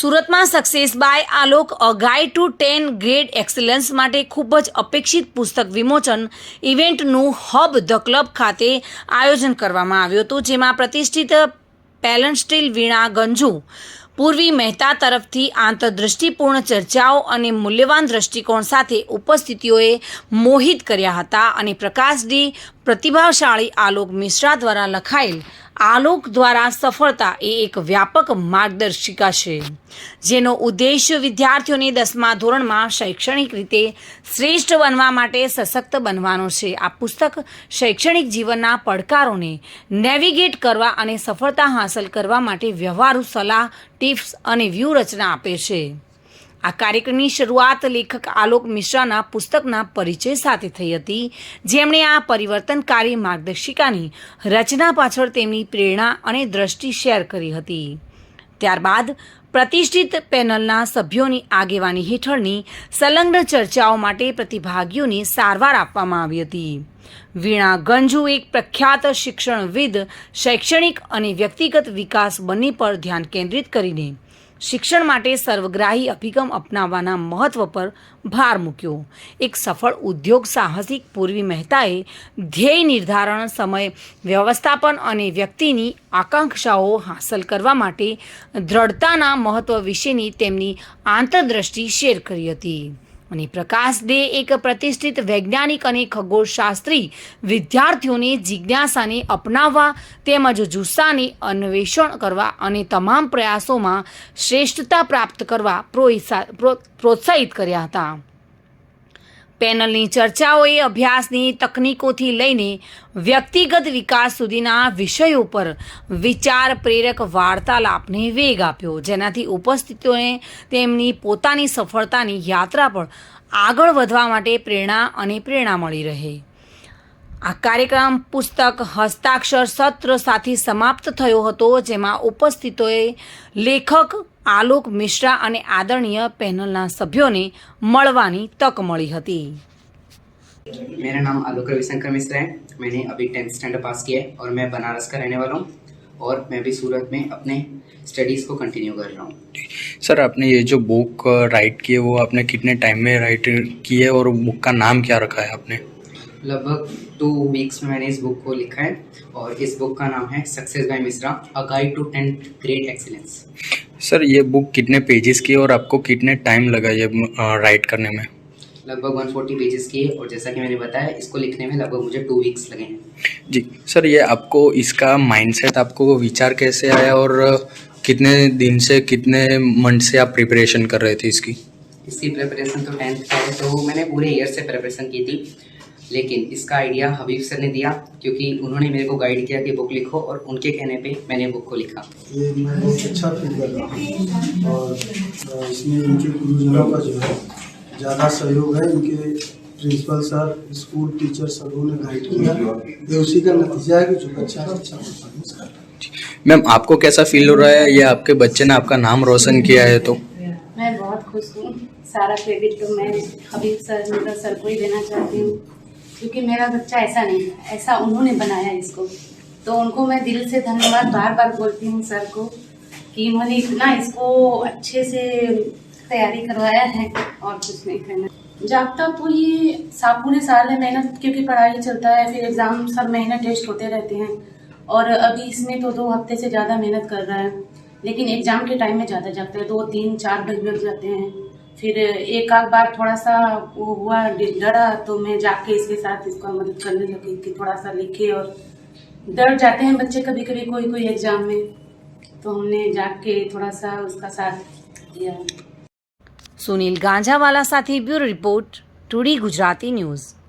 સુરતમાં success by Alok a guide to ten grade excellence માટે ખૂબ જ અપેક્ષિત પુસ્તક વિમોચન ઇવેન્ટનું હબ ધ ક્લબ ખાતે આયોજન કરવામાં આવ્યું હતું જેમાં પ્રતિષ્ઠિત પેલન સ્ટીલ વીણા ગંજુ પૂર્વી મહેતા તરફથી આંતરદૃષ્ટિપૂર્ણ ચર્ચાઓ અને મૂલ્યવાન દ્રષ્ટિકોણ સાથે ઉપસ્થિતિઓએ મોહિત કર્યા હતા અને પ્રકાશ ડી પ્રતિભાશાળી આલોક મિશ્રા દ્વારા લખાયેલ આલોક દ્વારા સફળતા એ એક વ્યાપક માર્ગદર્શિકા છે જેનો ઉદ્દેશ્ય વિદ્યાર્થીઓને દસમા ધોરણમાં શૈક્ષણિક રીતે શ્રેષ્ઠ બનવા માટે સશક્ત બનવાનો છે આ પુસ્તક શૈક્ષણિક જીવનના પડકારોને નેવિગેટ કરવા અને સફળતા હાંસલ કરવા માટે વ્યવહારુ સલાહ ટિપ્સ અને વ્યૂહરચના આપે છે આ કાર્યક્રમની શરૂઆત લેખક આલોક મિશ્રાના પુસ્તકના પરિચય સાથે થઈ હતી જેમણે આ પરિવર્તનકારી માર્ગદર્શિકાની રચના પાછળ તેમની પ્રેરણા અને દ્રષ્ટિ શેર કરી હતી ત્યારબાદ પ્રતિષ્ઠિત પેનલના સભ્યોની આગેવાની હેઠળની સંલગ્ન ચર્ચાઓ માટે પ્રતિભાગીઓને સારવાર આપવામાં આવી હતી વીણા ગંજુ એક પ્રખ્યાત શિક્ષણવિદ શૈક્ષણિક અને વ્યક્તિગત વિકાસ બંને પર ધ્યાન કેન્દ્રિત કરીને શિક્ષણ માટે સર્વગ્રાહી અભિગમ અપનાવવાના મહત્વ પર ભાર મૂક્યો એક સફળ ઉદ્યોગ સાહસિક પૂર્વી મહેતાએ ધ્યેય નિર્ધારણ સમય વ્યવસ્થાપન અને વ્યક્તિની આકાંક્ષાઓ હાંસલ કરવા માટે દ્રઢતાના મહત્વ વિશેની તેમની આંતરદ્રષ્ટિ શેર કરી હતી અને પ્રકાશ દે એક પ્રતિષ્ઠિત વૈજ્ઞાનિક અને ખગોળશાસ્ત્રી વિદ્યાર્થીઓને જિજ્ઞાસાને અપનાવવા તેમજ જુસ્સાને અન્વેષણ કરવા અને તમામ પ્રયાસોમાં શ્રેષ્ઠતા પ્રાપ્ત કરવા પ્રોત્સાહિત કર્યા હતા પેનલની ચર્ચાઓએ અભ્યાસની તકનીકોથી લઈને વ્યક્તિગત વિકાસ સુધીના વિષયો પર વિચાર પ્રેરક વાર્તાલાપને વેગ આપ્યો જેનાથી ઉપસ્થિતોને તેમની પોતાની સફળતાની યાત્રા પર આગળ વધવા માટે પ્રેરણા અને પ્રેરણા મળી રહે આ કાર્યક્રમ પુસ્તક હસ્તાક્ષર સત્ર સાથે સમાપ્ત થયો હતો જેમાં ઉપસ્થિતોએ લેખક આલોક મિશ્રા અને આદરણીય પેનલના સભ્યોને મળવાની તક મળી હતી मेरा नाम आलोक रविशंकर मिश्रा है मैंने अभी टेंथ स्टैंडर्ड पास किया है और मैं बनारस का रहने वाला हूँ और मैं भी सूरत में अपने स्टडीज़ को कंटिन्यू कर रहा हूँ सर आपने ये जो बुक राइट की है वो आपने कितने टाइम में राइट की है और बुक का नाम क्या रखा है आपने लगभग टू वीक्स में मैंने इस बुक को लिखा है और इस बुक का नाम है success by Mishra a guide to ten great excellence sir ये बुक कितने पेजेस की है और आपको कितने टाइम लगा ये राइट करने में लगभग 140 पेजेस की है और जैसा कि मैंने बताया इसको लिखने में लगभग मुझे टू वीक्स लगे हैं जी सर ये आपको इसका माइंडसेट आपको विचार कैसे आया और कितने दिन से कितने मंथ से आप प्रिपरेशन कर रहे थे इसकी इसकी प्रिपरेशन तो टेंथ का है तो मैंने पूरे ईयर से प्रिपरेशन की थी लेकिन इसका आइडिया हबीब सर ने दिया क्योंकि उन्होंने मेरे को गाइड किया कि बुक लिखो और उनके कहने पे मैंने बुक को लिखा ये मैं बहुत अच्छा फील कर रहा हूँ और इसमें इनके गुरुजनों का जो है ज़्यादा सहयोग है इनके प्रिंसिपल सर स्कूल टीचर सबों ने गाइड किया ये उसी का नतीजा है कि जो बच्चा अच्छा परफॉर्मेंस कर रहा है मैम आपको कैसा फील हो रहा है ये आपके बच्चे ने आपका नाम रोशन किया है तो मैं बहुत खुश हूँ सारा क्रेडिट तो मैं हबीब सर मतलब सर को ही देना चाहती हूँ क्योंकि मेरा बच्चा ऐसा नहीं है ऐसा उन्होंने बनाया इसको तो उनको मैं दिल से धन्यवाद बार बार बोलती हूँ सर को कि उन्होंने इतना इसको अच्छे से तैयारी करवाया है और कुछ नहीं करना तो पूरी सा पूरे साल है मेहनत क्योंकि पढ़ाई चलता है फिर एग्ज़ाम सब महीने टेस्ट होते रहते हैं और अभी इसमें तो दो हफ्ते से ज़्यादा मेहनत कर रहा है लेकिन एग्ज़ाम के टाइम में ज़्यादा जागता है दो तीन चार बज बज जाते हैं फिर एक आध बार थोड़ा सा वो हुआ डरा तो मैं जाके इसके साथ इसको मदद करने लगी कि थोड़ा सा लिखे और डर जाते हैं बच्चे कभी कभी कोई कोई एग्जाम में तो हमने जाके थोड़ा सा उसका साथ दिया सुनील गांजावाला साथी ब्यूरो रिपोर्ट टूड़ी गुजराती न्यूज़